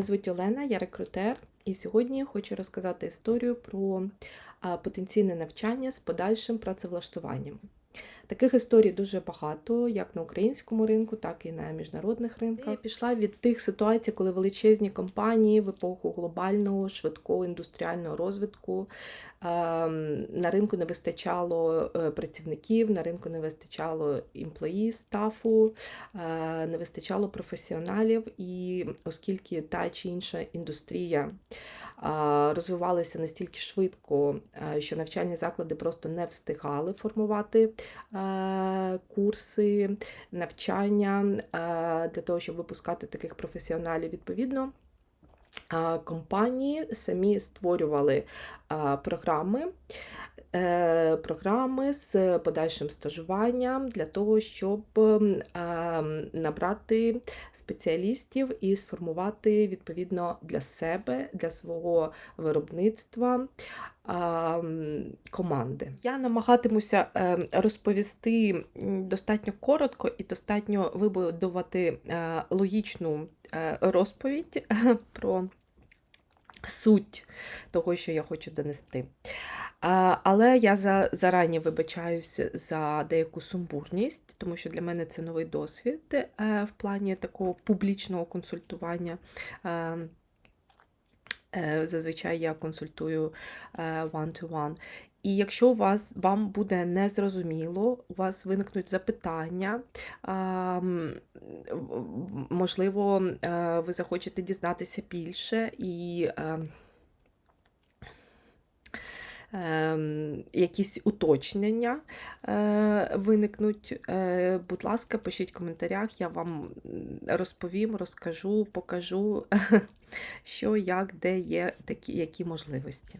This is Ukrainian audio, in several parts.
Мене звуть Олена, я рекрутер, і сьогодні хочу розказати історію про потенційне навчання з подальшим працевлаштуванням. Таких історій дуже багато, як на українському ринку, так і на міжнародних ринках. Я пішла від тих ситуацій, коли величезні компанії в епоху глобального швидкого індустріального розвитку ем, на ринку не вистачало е, працівників, на ринку не вистачало імплеї стафу, е, не вистачало професіоналів, і оскільки та чи інша індустрія а, розвивалися настільки швидко, е, що навчальні заклади просто не встигали формувати е, курси, навчання е, для того, щоб випускати таких професіоналів відповідно. Компанії самі створювали програми, е, програми з подальшим стажуванням для того, щоб набрати спеціалістів і сформувати відповідно для себе, для свого виробництва команди. Я намагатимуся ем, розповісти достатньо коротко і достатньо вибудувати е, логічну е, розповідь про суть того, що я хочу донести. Але я за, зарані вибачаюся за деяку сумбурність, тому що для мене це новий досвід е, в плані такого публічного консультування. Е, е, Зазвичай я консультую е, one-to-one. І якщо у вас вам буде незрозуміло, у вас виникнуть запитання, можливо, е, ви захочете дізнатися більше і. е, ем, якісь уточнення е, виникнуть, е, будь ласка, пишіть в коментарях, я вам розповім, розкажу, покажу, що, як, де є такі, які можливості.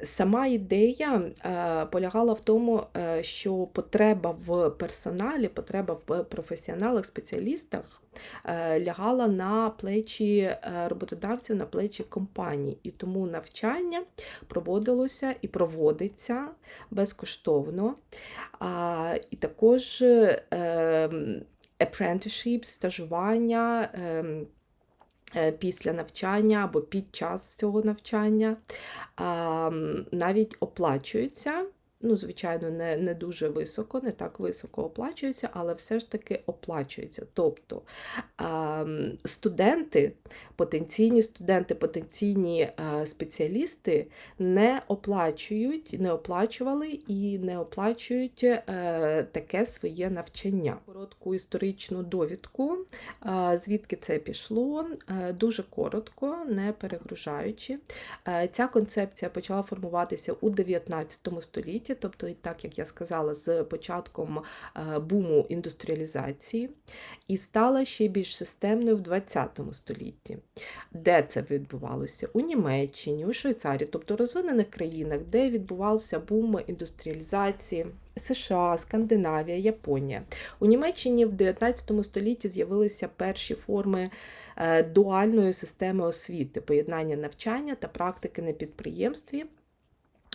Ем, Сама ідея е, полягала в тому, е, що потреба в персоналі, потреба в професіоналах, спеціалістах е, лягала на плечі роботодавців, на плечі компаній. І тому навчання проводилося і проводиться безкоштовно. І також ем, apprenticeship, стажування. Е, Після навчання або під час цього навчання навіть оплачується. Ну, звичайно, не, не дуже високо, не так високо оплачується, але все ж таки оплачується. Тобто студенти, потенційні студенти, потенційні е, спеціалісти не оплачують, не оплачували і не оплачують е, таке своє навчання. Коротку історичну довідку, е, звідки це пішло, дуже коротко, не перегружаючи. Ця концепція почала формуватися у 19 столітті, тобто, і так як я сказала, з початком е, буму індустріалізації, і стала ще більш системною в 20 столітті. Де це відбувалося? У Німеччині, у Швейцарії, тобто розвинених країнах, де відбувався бум індустріалізації. США, Скандинавія, Японія. У Німеччині в 19 столітті з'явилися перші форми е, дуальної системи освіти, поєднання навчання та практики на підприємстві.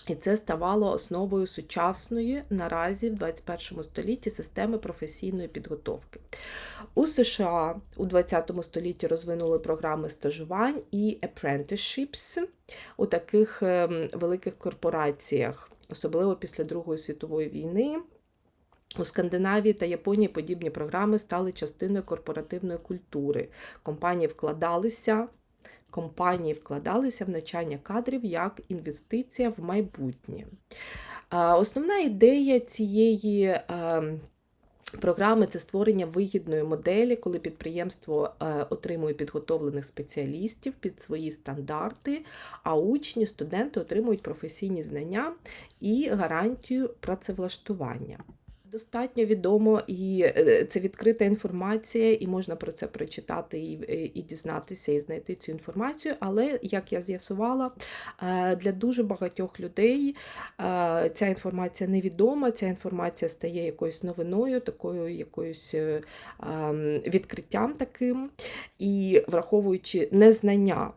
І це ставало основою сучасної наразі в 21 столітті системи професійної підготовки. У США у 20 столітті розвинули програми стажувань і apprenticeships у таких ем, великих корпораціях, особливо після Другої світової війни. У Скандинавії та Японії подібні програми стали частиною корпоративної культури. Компанії вкладалися компанії вкладалися в навчання кадрів як інвестиція в майбутнє. Основна ідея цієї програми це створення вигідної моделі, коли підприємство отримує підготовлених спеціалістів під свої стандарти, а учні, студенти отримують професійні знання і гарантію працевлаштування. Достатньо відомо, і е, це відкрита інформація, і можна про це прочитати і, е, і дізнатися, і знайти цю інформацію. Але, як я з'ясувала, е, для дуже багатьох людей ця інформація невідома, ця інформація стає якоюсь новиною, такою якоюсь ем, відкриттям таким. І враховуючи незнання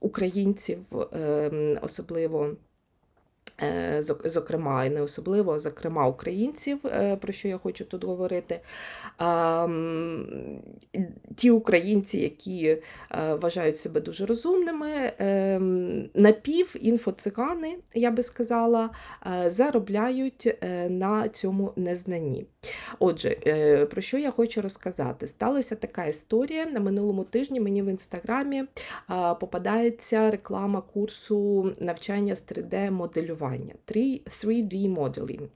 українців, ем, особливо зокрема, і не особливо, зокрема, українців, е, про що я хочу тут говорити. Ті українці, які е, вважають себе дуже розумними, напів-інфоцигани, я би сказала, заробляють на цьому незнанні. Отже, про що я хочу розказати? Сталася така історія. На минулому тижні мені в інстаграмі попадається реклама курсу навчання з 3D-моделювання моделювання, 3D modeling.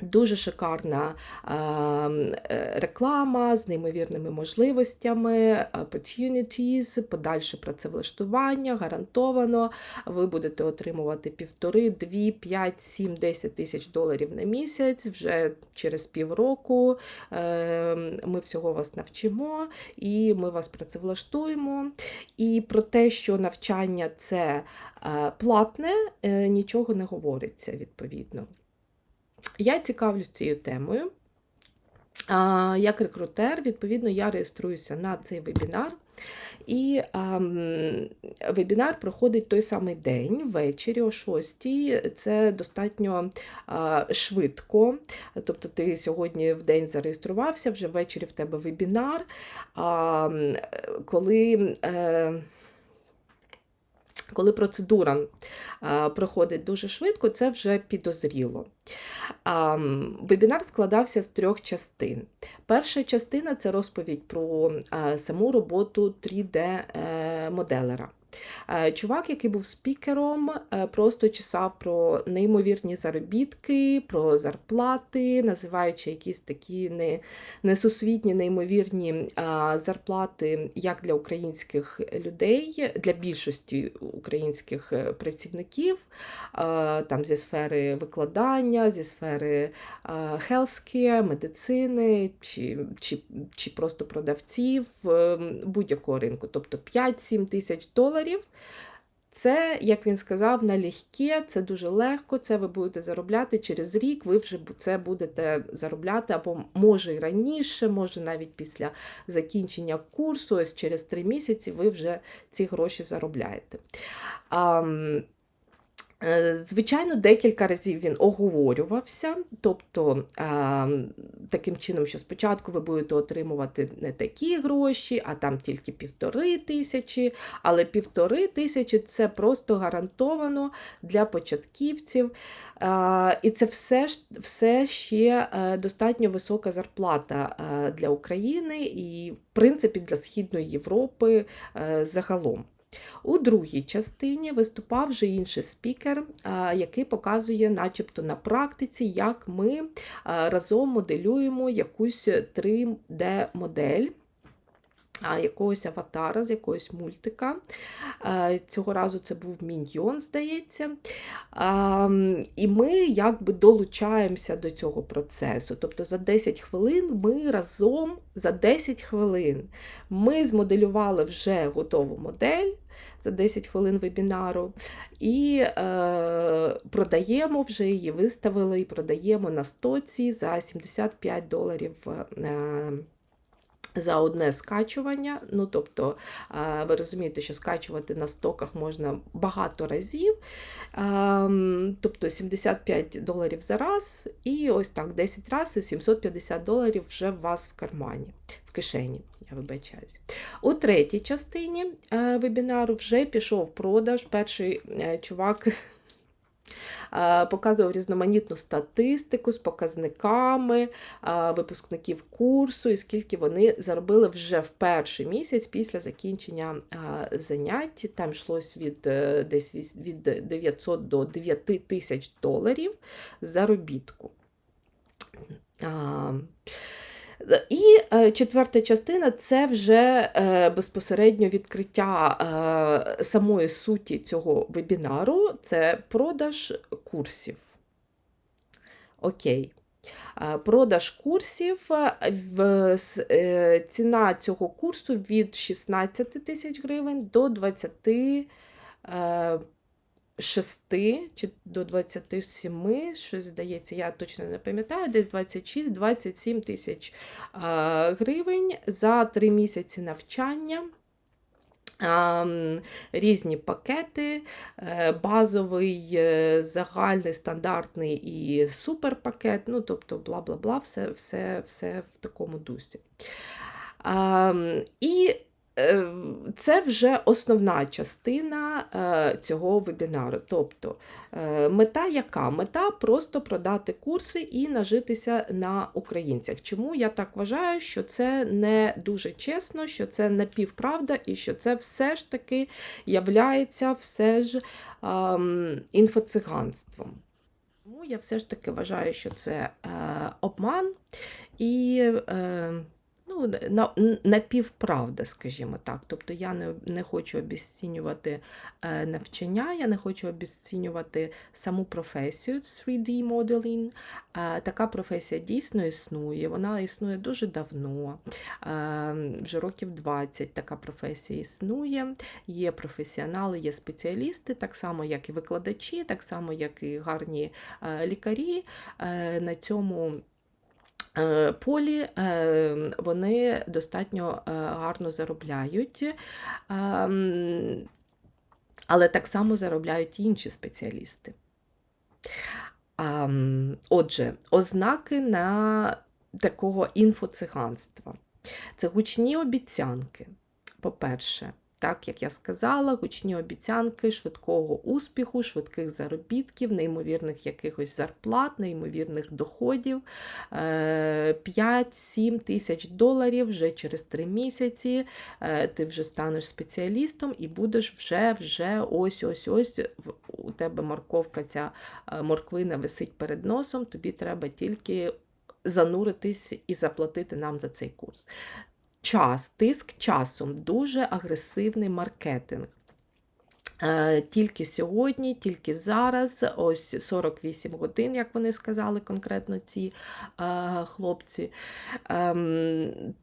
Дуже шикарна е, реклама з неймовірними можливостями, opportunities, подальше працевлаштування, гарантовано. Ви будете отримувати півтори, дві, п'ять, сім, десять тисяч доларів на місяць. Вже через півроку ем, ми всього вас навчимо і ми вас працевлаштуємо. І про те, що навчання це е, платне, е, нічого не говориться відповідно. Я цікавлюсь цією темою. Як рекрутер, відповідно, я реєструюся на цей вебінар. І а, вебінар проходить той самий день, ввечері о 6 Це достатньо а, швидко. Тобто ти сьогодні в день зареєструвався, вже ввечері в тебе вебінар. А, коли... Е, коли процедура проходить дуже швидко, це вже підозріло. Вебінар складався з трьох частин. Перша частина це розповідь про саму роботу 3D-моделера. Е, чувак, який був спікером, е, просто чесав про неймовірні заробітки, про зарплати, називаючи якісь такі не, несусвітні, неймовірні зарплати як для українських людей, для більшості українських е, працівників, там зі сфери викладання, зі сфери healthcare, медицини чи, чи, чи просто продавців будь-якого ринку, тобто 5-7 тисяч доларів доларів. Це, як він сказав, налегке, це дуже легко, це ви будете заробляти через рік, ви вже це будете заробляти, або може і раніше, може навіть після закінчення курсу, ось через три місяці ви вже ці гроші заробляєте. Е, звичайно, декілька разів він оговорювався, тобто таким чином, що спочатку ви будете отримувати не такі гроші, а там тільки півтори тисячі, але півтори тисячі це просто гарантовано для початківців. І це все все ще е, достатньо висока зарплата е, для України і, в принципі, для Східної Європи загалом. У другій частині виступав вже інший спікер, який показує, начебто на практиці, як ми разом моделюємо якусь 3D-модель. Якогось аватара з якогось мультика. Цього разу це був міньйон, здається. І ми якби долучаємося до цього процесу. Тобто за 10 хвилин ми разом за 10 хвилин ми змоделювали вже готову модель за 10 хвилин вебінару. І е, продаємо вже її, виставили і продаємо на стоці за 75 доларів. Е, за одне скачування, ну тобто, ви розумієте, що скачувати на стоках можна багато разів, тобто 75 доларів за раз, і ось так 10 разів 750 доларів вже у вас в кармані, в кишені. Я вибачаюсь. У третій частині е, вебінару вже пішов продаж. Перший е, чувак показував різноманітну статистику з показниками випускників курсу, і скільки вони заробили вже в перший місяць після закінчення занять. Там йшлось від е, десь від 900 до 9 тисяч доларів заробітку. І е, четверта частина це вже е, безпосередньо відкриття е, самої суті цього вебінару це продаж курсів. Окей. Продаж курсів, ціна цього курсу від 16 тисяч гривень до 20 6 чи до 27, щось здається, я точно не пам'ятаю, десь 26-27 тисяч гривень за 3 місяці навчання. Різні пакети, е, базовий, е, загальний, стандартний і суперпакет, ну, тобто бла бла бла, все все, все в такому дусі. І це вже основна частина е, цього вебінару. Тобто е, мета яка? Мета просто продати курси і нажитися на українцях. Чому я так вважаю, що це не дуже чесно, що це напівправда і що це все ж таки являється все ж ем, інфоциганством. Тому я все ж таки вважаю, що це е, обман і. Е, ну, напівправда, скажімо так. Тобто я не не хочу обіцінювати е, навчання, я не хочу обіцінювати саму професію 3D моделінг. Е, така професія дійсно існує, вона існує дуже давно, е, вже років 20 така професія існує. Є професіонали, є спеціалісти, так само, як і викладачі, так само, як і гарні лікарі. На цьому полі е, вони достатньо е, гарно заробляють, але так само заробляють і інші спеціалісти. Отже, ознаки на такого інфоциганства. Це гучні обіцянки, по-перше так як я сказала, гучні обіцянки швидкого успіху, швидких заробітків, неймовірних якихось зарплат, неймовірних доходів. 5-7 е, тисяч доларів вже через 3 місяці. Е, ти вже станеш спеціалістом і будеш вже вже ось-ось-ось. У тебе морковка, ця е, морквина висить перед носом, тобі треба тільки. Зануритись і заплатити нам за цей курс час, тиск часом, дуже агресивний маркетинг. Е, тільки сьогодні, тільки зараз, ось 48 годин, як вони сказали конкретно ці е, хлопці. Е,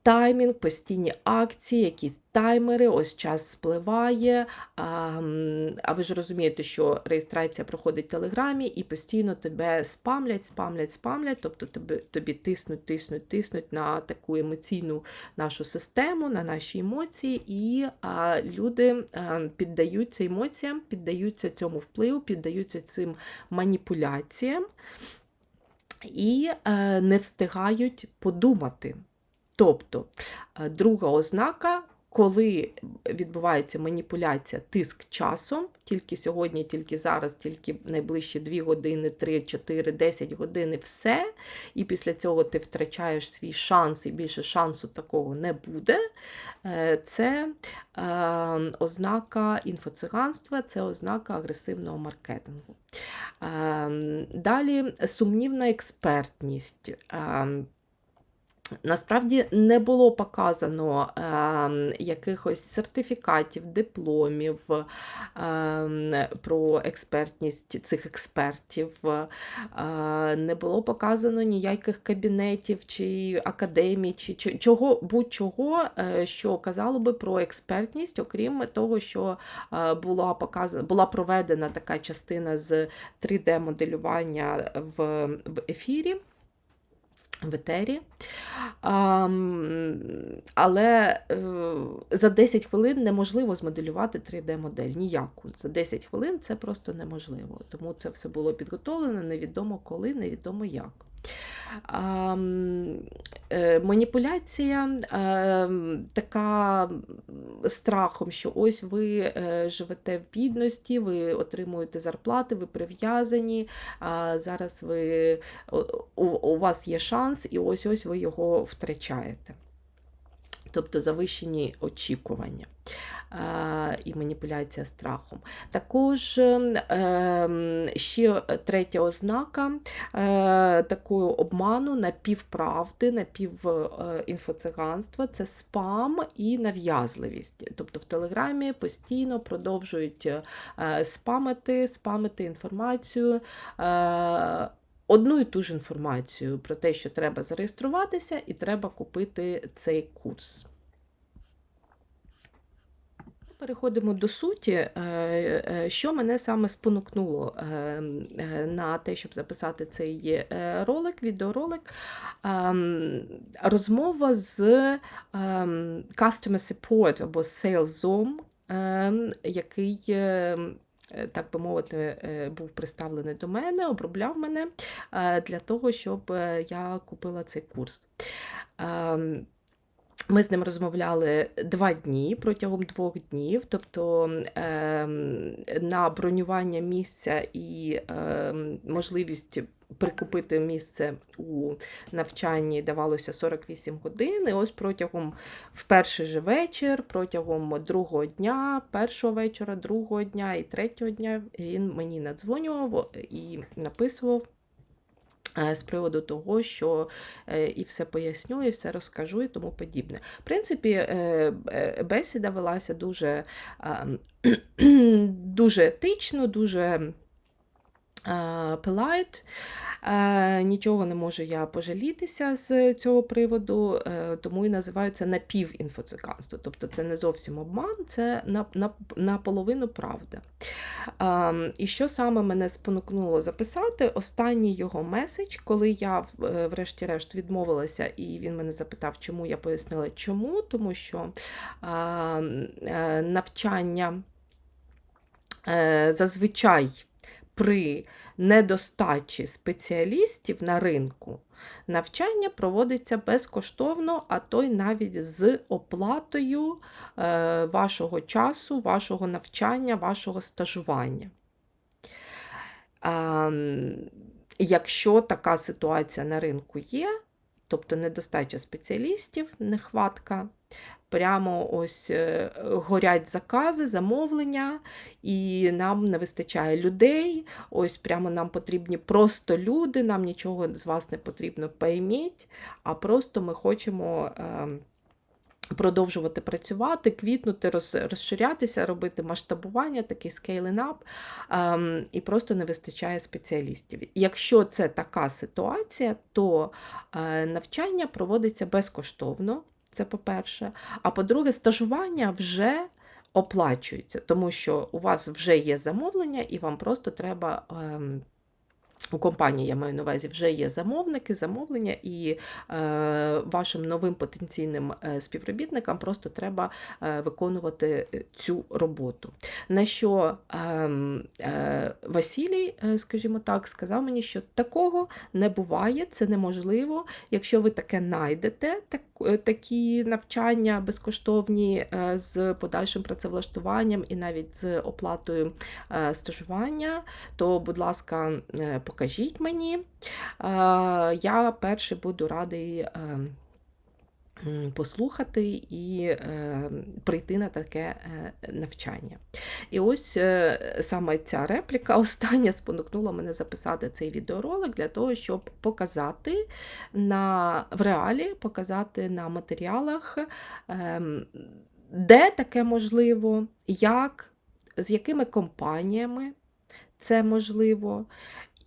таймінг, постійні акції, якісь таймери, ось час спливає. А ви ж розумієте, що реєстрація проходить в Телеграмі і постійно тебе спамлять, спамлять, спамлять, тобто тобі, тобі тиснуть, тиснуть, тиснуть на таку емоційну нашу систему, на наші емоції, і а, люди а, піддаються емоціям, піддаються цьому впливу, піддаються цим маніпуляціям і а, не встигають подумати. Тобто друга ознака коли відбувається маніпуляція, тиск часом, тільки сьогодні, тільки зараз, тільки найближчі 2 години, 3, 4, 10 годин, все. І після цього ти втрачаєш свій шанс, і більше шансу такого не буде. Е, це е, ознака інфоциганства, це ознака агресивного маркетингу. Е, далі сумнівна експертність. Насправді не було показано е, якихось сертифікатів, дипломів е, про експертність цих експертів, е, не було показано ніяких кабінетів чи академій, чи чого, будь-чого, е, що казало би про експертність, окрім того, що е, була показана, була проведена така частина з 3D-моделювання в, в ефірі в етері. А, але е, за 10 хвилин неможливо змоделювати 3D-модель. Ніяку. За 10 хвилин це просто неможливо. Тому це все було підготовлено, невідомо коли, невідомо як. Е, маніпуляція така страхом, що ось ви е, живете в бідності, ви отримуєте зарплати, ви прив'язані, зараз ви, у вас є шанс, і ось ось ви його втрачаєте тобто завищені очікування і маніпуляція страхом. Також ем, ще третя ознака е, такого обману напівправди, напівінфоциганства це спам і нав'язливість. Тобто в Телеграмі постійно продовжують е, спамити, спамити інформацію. Одну і ту ж інформацію про те, що треба зареєструватися, і треба купити цей курс. Переходимо до суті, е, е, що мене саме спонукнуло е, на те, щоб записати цей ролик, відеоролик. Ем, розмова з ем, Customer Support або Sales Zoom ем, який, так би мовити, е, був представлений до мене, обробляв мене е, для того, щоб е, я купила цей курс. Ми з ним розмовляли два дні протягом двох днів, тобто ем, на бронювання місця і ем, можливість прикупити місце у навчанні давалося 48 годин. І ось протягом в перший же вечір, протягом другого дня, першого вечора, другого дня і третього дня він мені надзвонював і написував. Е, З приводу того, що е, і все поясню, і все розкажу, і тому подібне. В принципі, е, бесіда велася дуже, дуже етично, дуже Polite. Е, Нічого не можу я пожалітися з цього приводу, е, тому і називаю це напівінфоциканство. Тобто це не зовсім обман, це на- на- наполовину правда. Е, І що саме мене спонукнуло записати? Останній його меседж, коли я е, врешті-решт відмовилася, і він мене запитав, чому я пояснила, чому, тому що е, е, навчання е, зазвичай при недостачі спеціалістів на ринку навчання проводиться безкоштовно, а то й навіть з оплатою е, вашого часу, вашого навчання, вашого стажування. Ем, Якщо така ситуація на ринку є, тобто недостача спеціалістів, нехватка, прямо ось е, горять закази, замовлення, і нам не вистачає людей. Ось прямо нам потрібні просто люди, нам нічого з вас не потрібно пойміть, а просто ми хочемо. ем, Продовжувати працювати, квітнути, роз- розширятися, робити масштабування, такий up, ем, і просто не вистачає спеціалістів. Якщо це така ситуація, то е, навчання проводиться безкоштовно, це по-перше. А по-друге, стажування вже оплачується, тому що у вас вже є замовлення, і вам просто треба. У компанії я маю на увазі вже є замовники, замовлення, і е, вашим новим потенційним е, співробітникам просто треба е, виконувати е, цю роботу. На що ем, е, Василій, е, скажімо так, сказав мені, що такого не буває, це неможливо. Якщо ви таке знайдете, так, е, такі навчання безкоштовні е, з подальшим працевлаштуванням і навіть з оплатою е, стажування, то, будь ласка, е, покажіть мені. Е, Я перший буду радий. е, Послухати і е, прийти на таке навчання. І ось саме ця репліка остання спонукнула мене записати цей відеоролик для того, щоб показати на, в реалі, показати на матеріалах, де таке можливо, як, з якими компаніями це можливо,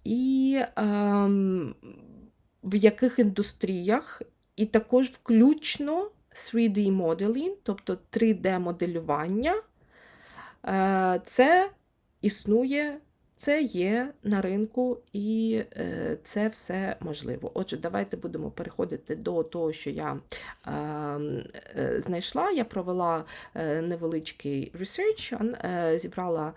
і ем, в яких індустріях, і також включно 3D моделінг, тобто 3D-моделювання, е, це існує, це є на ринку, і е, це все можливо. Отже, давайте будемо переходити до того, що я ем, е, знайшла. Я провела е, невеличкий е, зібрала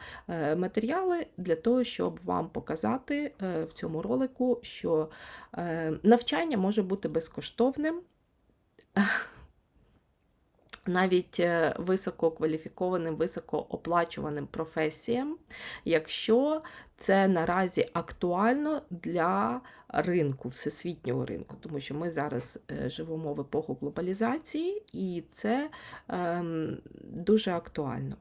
матеріали для того, щоб вам показати в цьому ролику, що е, навчання може бути безкоштовним. Навіть е, висококваліфікованим, високооплачуваним професіям, якщо це наразі актуально для ринку, всесвітнього ринку, тому що ми зараз е, живемо в епоху глобалізації, і це ем, дуже актуально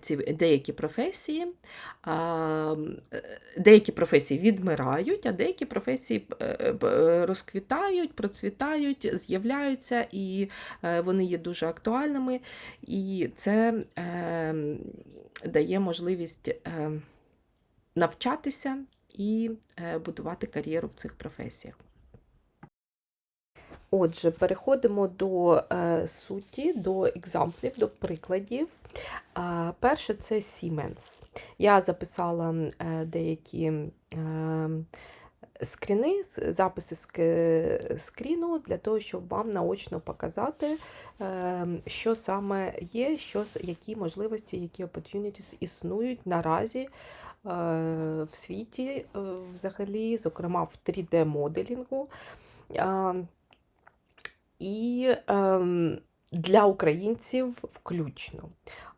ці деякі професії, е, деякі професії відмирають, а деякі професії е, е, розквітають, процвітають, з'являються, і е, вони є дуже актуальними. І це е, дає можливість е, навчатися і е, будувати кар'єру в цих професіях. Отже, переходимо до е, суті, до екзамплів, до прикладів. Перше це Siemens. Я записала е, деякі е, скріни, записи ск- скріну для того, щоб вам наочно показати, що саме є, що, які можливості, які opportunities існують наразі в світі, взагалі, зокрема в 3D-моделінгу. І ем, для українців включно.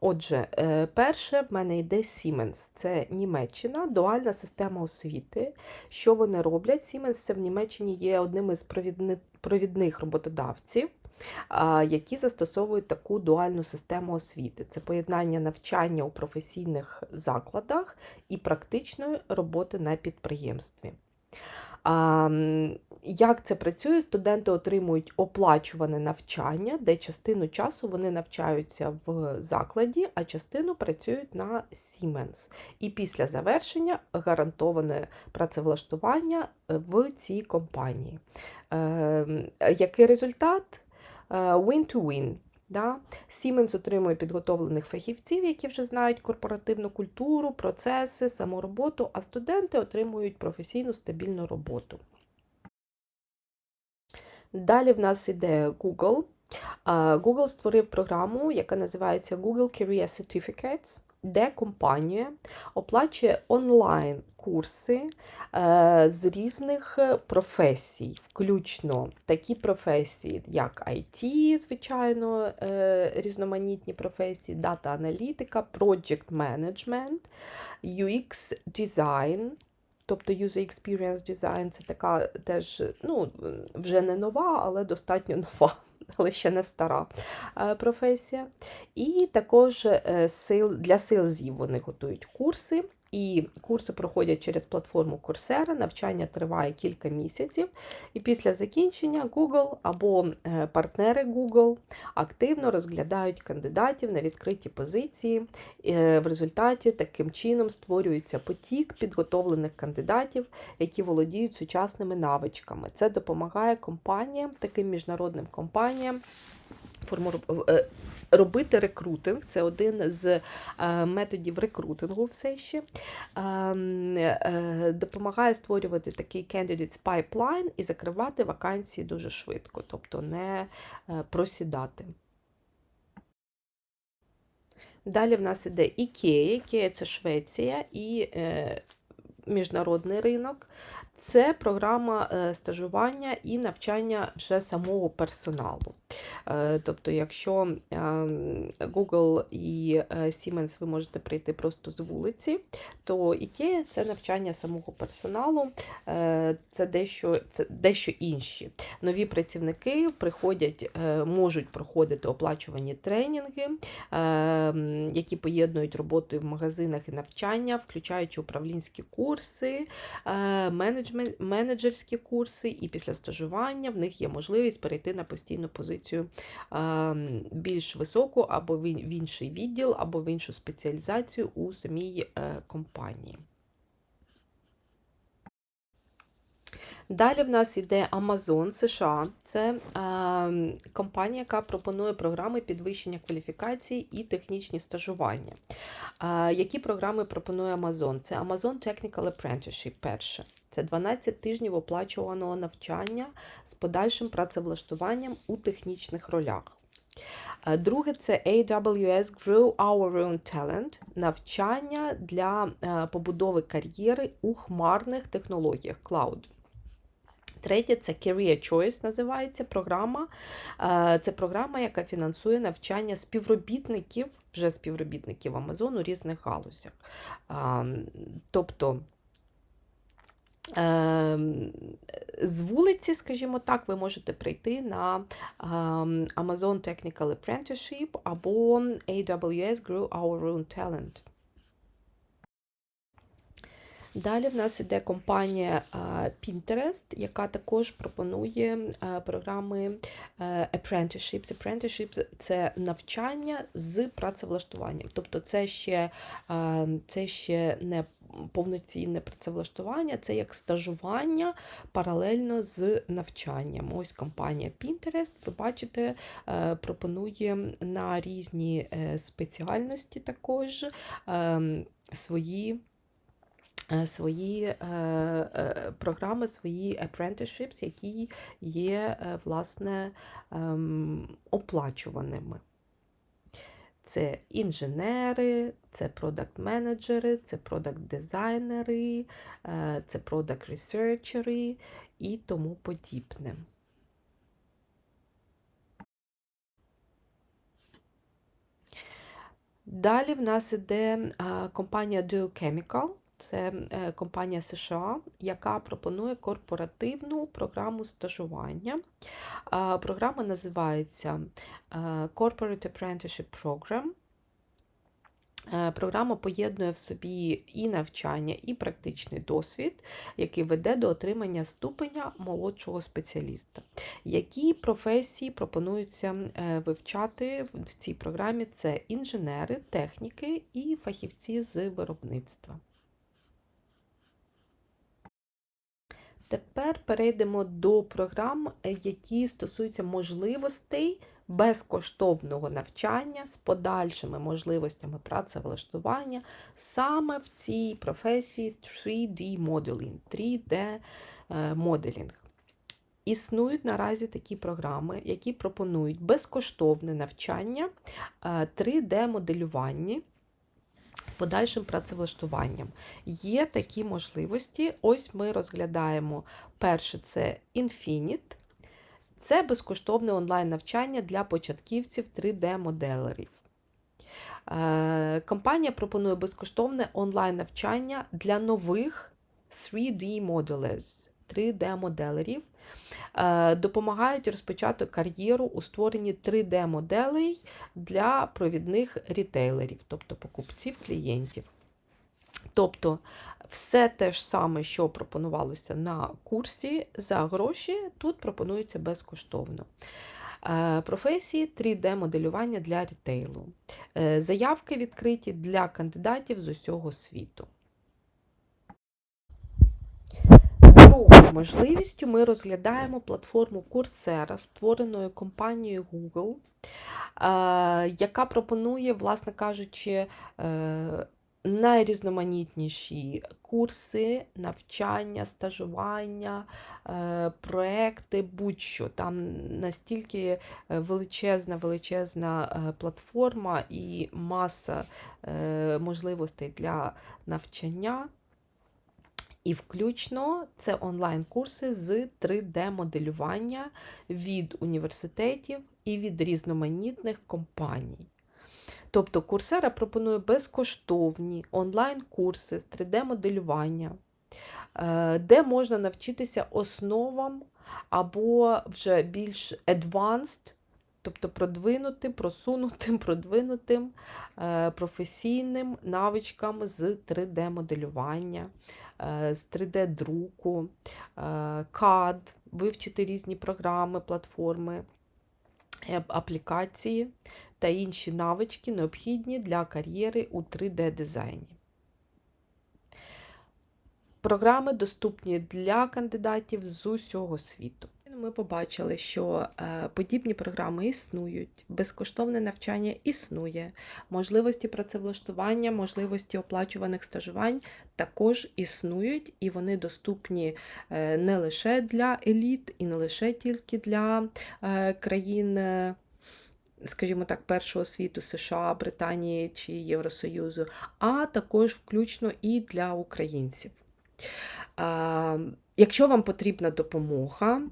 Отже, е, перше в мене йде Siemens. Це Німеччина, дуальна система освіти. Що вони роблять? Siemens це в Німеччині є одним із провідни- провідних роботодавців, які застосовують таку дуальну систему освіти. Це поєднання навчання у професійних закладах і практичної роботи на підприємстві. Як це працює? Студенти отримують оплачуване навчання, де частину часу вони навчаються в закладі, а частину працюють на Siemens. І після завершення гарантоване працевлаштування е, в цій компанії. Е, Який результат? Е, Win-to-win. Да? Siemens отримує підготовлених фахівців, які вже знають корпоративну культуру, процеси, самороботу, а студенти отримують професійну стабільну роботу. Далі в нас іде Google. Google створив програму, яка називається Google Career Certificates, де компанія оплачує онлайн курси е, з різних е, професій, включно такі професії, як IT, звичайно, е, різноманітні професії, дата-аналітика, project management, UX design, Тобто User Experience Design це така теж ну, вже не нова, але достатньо нова, але ще не стара е, професія. І також е, сил, для селзів вони готують курси. І курси проходять через платформу Coursera, навчання триває кілька місяців. І після закінчення Google або е, партнери Google активно розглядають кандидатів на відкриті позиції. Е, В результаті таким чином створюється потік підготовлених кандидатів, які володіють сучасними навичками. Це допомагає компаніям, таким міжнародним компаніям. Форму- е, Робити рекрутинг це один з е, методів рекрутингу все ще. Ем, е, Допомагає створювати такий candidates pipeline і закривати вакансії дуже швидко, тобто не просідати. Далі в нас іде IKEA. IKEA – це Швеція і міжнародний ринок. Це програма е, стажування і навчання вже самого персоналу. Е, Тобто, якщо е, Google і Siemens ви можете прийти просто з вулиці, то IKEA – це навчання самого персоналу, це дещо, це дещо інші. Нові працівники приходять, можуть проходити оплачувані тренінги, які поєднують роботу в магазинах і навчання, включаючи управлінські курси, менеджмент, менеджерські курси, і після стажування в них є можливість перейти на постійну позицію більш високу або в в інший відділ, або в іншу спеціалізацію у самій е, компанії. Далі в нас йде Amazon США. Це е, компанія, яка пропонує програми підвищення кваліфікації і технічні стажування. Е, які програми пропонує Amazon? Це Amazon Technical Apprenticeship перше. Це 12 тижнів оплачуваного навчання з подальшим працевлаштуванням у технічних ролях. Е, Друге це AWS Grow Our Own Talent навчання для е, побудови кар'єри у хмарних технологіях Cloud. Третє це Career Choice називається програма. Е, Це програма, яка фінансує навчання співробітників, вже співробітників Амазону різних галузях. Тобто ем, з вулиці, скажімо так, ви можете прийти на Amazon Technical Apprenticeship або AWS Grow Our Own Talent. Далі в нас іде компанія Pinterest, яка також пропонує програми е, apprenticeships. Apprenticeships – це навчання з працевлаштуванням. Тобто це ще, це ще не повноцінне працевлаштування, це як стажування паралельно з навчанням. Ось компанія Pinterest, ви бачите, е, пропонує на різні е, спеціальності також ем, свої свої е, е, програми, свої apprenticeships, які є, е, власне, ем, оплачуваними. Це інженери, це продакт-менеджери, це продакт-дизайнери, е, це продакт-ресерчери і тому подібне. Далі в нас іде компанія Dual Chemical. Це е, компанія США, яка пропонує корпоративну програму стажування. Програма називається е, Corporate Apprenticeship Program. Е, Програма поєднує в собі і навчання, і практичний досвід, який веде до отримання ступеня молодшого спеціаліста. Які професії пропонуються вивчати в цій програмі? Це інженери, техніки і фахівці з виробництва. Тепер перейдемо до програм, е, які стосуються можливостей безкоштовного навчання з подальшими можливостями працевлаштування саме в цій професії 3D моделінг, 3D моделінг. Існують наразі такі програми, які пропонують безкоштовне навчання 3D-моделюванні з подальшим працевлаштуванням. Є такі можливості. Ось ми розглядаємо перше це Infinite. Це безкоштовне онлайн-навчання для початківців 3D-моделерів. Е, компанія пропонує безкоштовне онлайн-навчання для нових 3D-моделерів. 3D-моделерів е, допомагають розпочати кар'єру у створенні 3D-моделей для провідних рітейлерів, тобто покупців, клієнтів. Тобто все те ж саме, що пропонувалося на курсі за гроші, тут пропонується безкоштовно. Е, професії 3D-моделювання для рітейлу. Е, заявки відкриті для кандидатів з усього світу. Другою можливістю ми розглядаємо платформу Coursera, створеною компанією Google, е, яка пропонує, власне кажучи, е, найрізноманітніші курси, навчання, стажування, е, проекти, будь-що. Там настільки величезна, величезна платформа і маса можливостей для навчання. І включно це онлайн-курси з 3D-моделювання від університетів і від різноманітних компаній. Тобто Курсера пропонує безкоштовні онлайн-курси з 3D-моделювання, е, де можна навчитися основам або вже більш advanced, тобто продвинутим, просунутим, продвинутим е, професійним навичкам з 3D-моделювання. Е, з 3D-друку, CAD, е, вивчити різні програми, платформи, аплікації та інші навички, необхідні для кар'єри у 3D-дизайні. Програми доступні для кандидатів з усього світу. Ми побачили, що е, подібні програми існують, безкоштовне навчання існує, можливості працевлаштування, можливості оплачуваних стажувань також існують, і вони доступні е, не лише для еліт, і не лише тільки для е, країн. Скажімо так, першого світу США, Британії чи Євросоюзу, а також включно і для українців. Якщо вам потрібна допомога,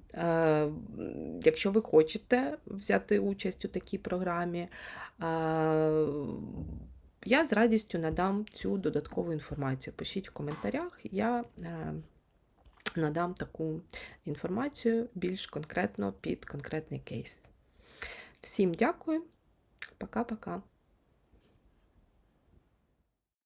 якщо ви хочете взяти участь у такій програмі, я з радістю надам цю додаткову інформацію. Пишіть в коментарях, я е, надам таку інформацію більш конкретно під конкретний кейс. Всім дякую, пока-пока.